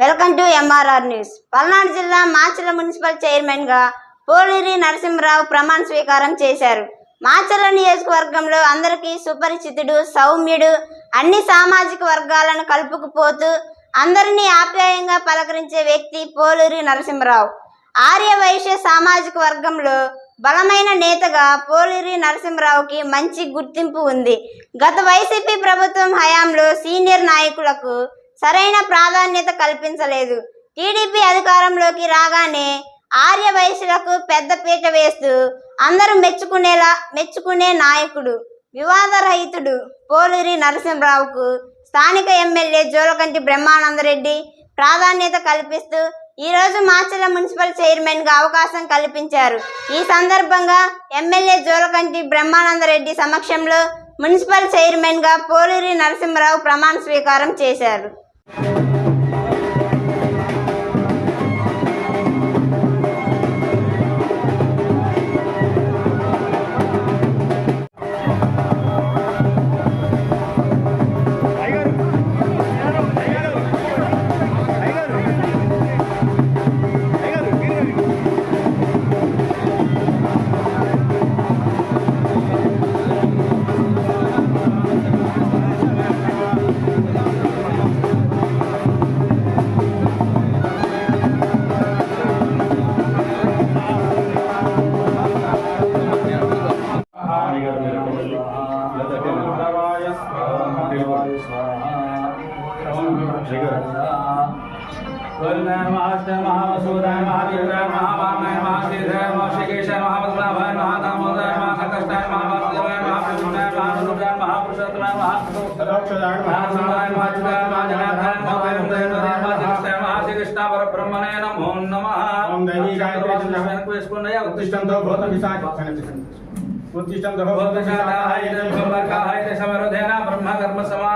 Welcome to MRR news. Palnadu జిల్లా Macherla municipal చైర్మన్గా పోలిరి నరసింహరావు ప్రమాణ స్వీకారం చేశారు. మాచర్ల నియోజకవర్గంలో అందరికీ సుపరిచితుడు సౌమ్యుడు అన్ని సామాజిక వర్గాలను కలుపుకుపోతూ అందరినీ ఆప్యాయంగా పలకరించే వ్యక్తి పోలూరి నరసింహరావు. ఆర్య వైశ్య సామాజిక వర్గంలో బలమైన నేతగా పోలిరి నరసింహరావుకి మంచి గుర్తింపు ఉంది. గత వైసీపీ ప్రభుత్వం హయాంలో సీనియర్ నాయకులకు సరైన ప్రాధాన్యత కల్పించలేదు. టీడీపీ అధికారంలోకి రాగానే ఆర్య వయసులకు పెద్ద పీట వేస్తూ అందరూ మెచ్చుకునేలా మెచ్చుకునే నాయకుడు వివాదరహితుడు పోలూరి నరసింహరావుకు స్థానిక ఎమ్మెల్యే జోలకంటి బ్రహ్మానందరెడ్డి ప్రాధాన్యత కల్పిస్తూ ఈరోజు మాచల మున్సిపల్ చైర్మన్గా అవకాశం కల్పించారు. ఈ సందర్భంగా ఎమ్మెల్యే జోలకంటి బ్రహ్మానందరెడ్డి సమక్షంలో మున్సిపల్ చైర్మన్గా పోలూరి నరసింహరావు ప్రమాణ స్వీకారం చేశారు. thank you. ठीक है महावसुधाय महावीराय महावामाय महासिद्धाय महाशिकेशाय महावल्लभाय महादामोदराय महाकष्टाय महावासुदेवाय महाप्रभुनाय महानुरूपाय महापुरुषोत्तमाय महासुदाय महासुदाय महाजुदाय महाजनाथाय महावैमुदाय महाजनाथाय महाशिकेष्टा परब्रह्मणे नमो नमः ओम दैवी गायत्री चंद्रमय को इसको नया उत्तिष्ठं तो भवत विशाख उत्तिष्ठं तो भवत विशाख हाय समरोधेन ब्रह्म कर्म समा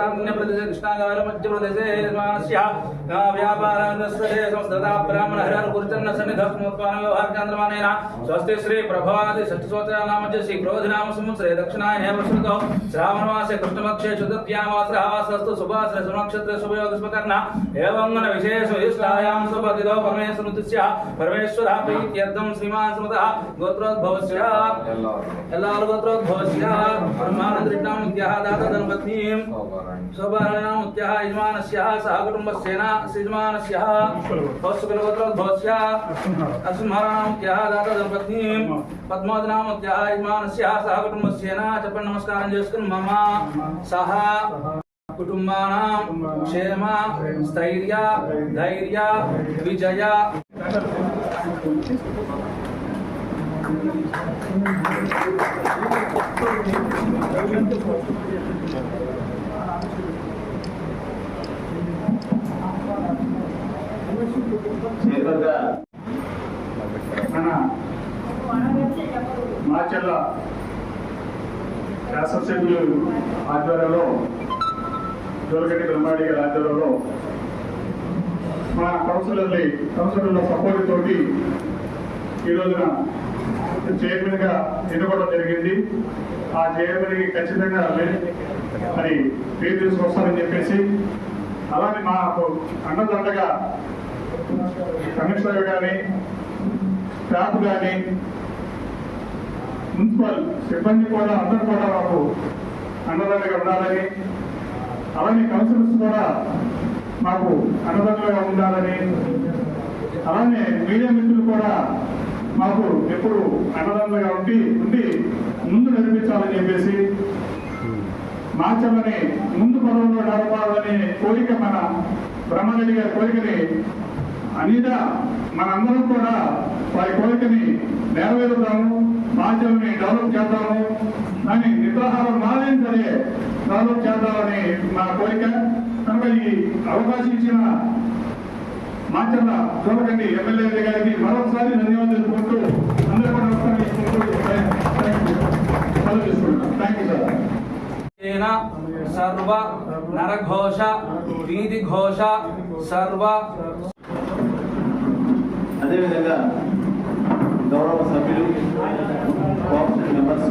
ఈశాన్యప్రదేశ కృష్ణాగార మధ్యప్రదేశే వ్యాపారాగ్రస్తదే సంస్థతా బ్రాహ్మణ హరిహర గురుచరణ సన్నిధ స్వస్తి శ్రీ ప్రభాతి షష్ఠసోత్రానామజ శ్రీ క్రోధినామ సంవత్సరే దక్షిణాయనే ప్రశ్నతో శ్రావణమాసే కృష్ణపక్షే శుద్ధవ్యామాసరహాసస్తు సుభాసన సునక్షత్ర శుభయోగ స్మకర్ణ ఏవంగన విశేష విశిష్టాయాం సుపతిలో పరమేశ్వరుతిస్య పరమేశ్వర ప్రీత్యర్థం శ్రీమాన్ స్మృత గోత్రోద్భవస్య ఎల్లాలు గోత్రోద్భవస్య బ్రహ్మానందృష్ణాం విద్యా దాత ధనపత్నీం स्वभरणामुत्यः यजमानस्यः सह कुटुम्बस्येन यजमानस्यः भवस्य मम। सः कुटुम्बानां क्षेम, स्थैर्य, धैर्य, विजय। Thank you. చైర్మన్గా మన మాచర్ల శాసనసభ్యులు ఆధ్వర్యంలో జోలగడ్డి బ్రహ్మాడి గారి ఆధ్వర్యంలో మన కౌన్సిలర్ని కౌన్సిలర్ల సపోర్ట్ తోటి ఈ రోజున చైర్మన్గా ఎన్నుకోవడం జరిగింది. ఆ చైర్మన్కి ఖచ్చితంగా మరి పేరు తీసుకొస్తారని చెప్పేసి అలానే మాకు అండదండగా కమిషనర్ కానీ స్టాఫ్ కానీ మున్సిపల్ సిబ్బంది కూడా అందరూ కూడా మాకు అన్నదండగా ఉండాలని అలానే కౌన్సిలర్స్ కూడా మాకు అన్నదండగా ఉండాలని అలానే మీడియా మిత్రులు కూడా మాకు ఎప్పుడు అన్నదండగా ఉండి ఉండి ముందు నడిపించాలని చెప్పేసి మార్చమని ముందు పదవుల్లో నడపాలనే కోరిక మన బ్రహ్మరెడ్డి గారి కోరికని అనిదా మనందరం కూడా వారి కోరికని నెరవేరుతాము మాధ్యమని డెవలప్ చేద్దాము దాని నిద్రాహారం మాదేం సరే డెవలప్ చేద్దామని మా కోరిక కనుక ఈ అవకాశం ఇచ్చిన మాచర్ల చూడకండి ఎమ్మెల్యే గారికి మరొకసారి ధన్యవాదాలు తెలుపుకుంటూ అందరూ కూడా నమస్కారం చేసుకుంటూ థ్యాంక్ యూ సెలవు తీసుకుంటాం థ్యాంక్ యూ సార్ येन सर्व नरघोष वीधिघोष सर्व అదేవిధంగా గౌరవ సభ్యులు కోఆపరేటివ్ మెంబర్స్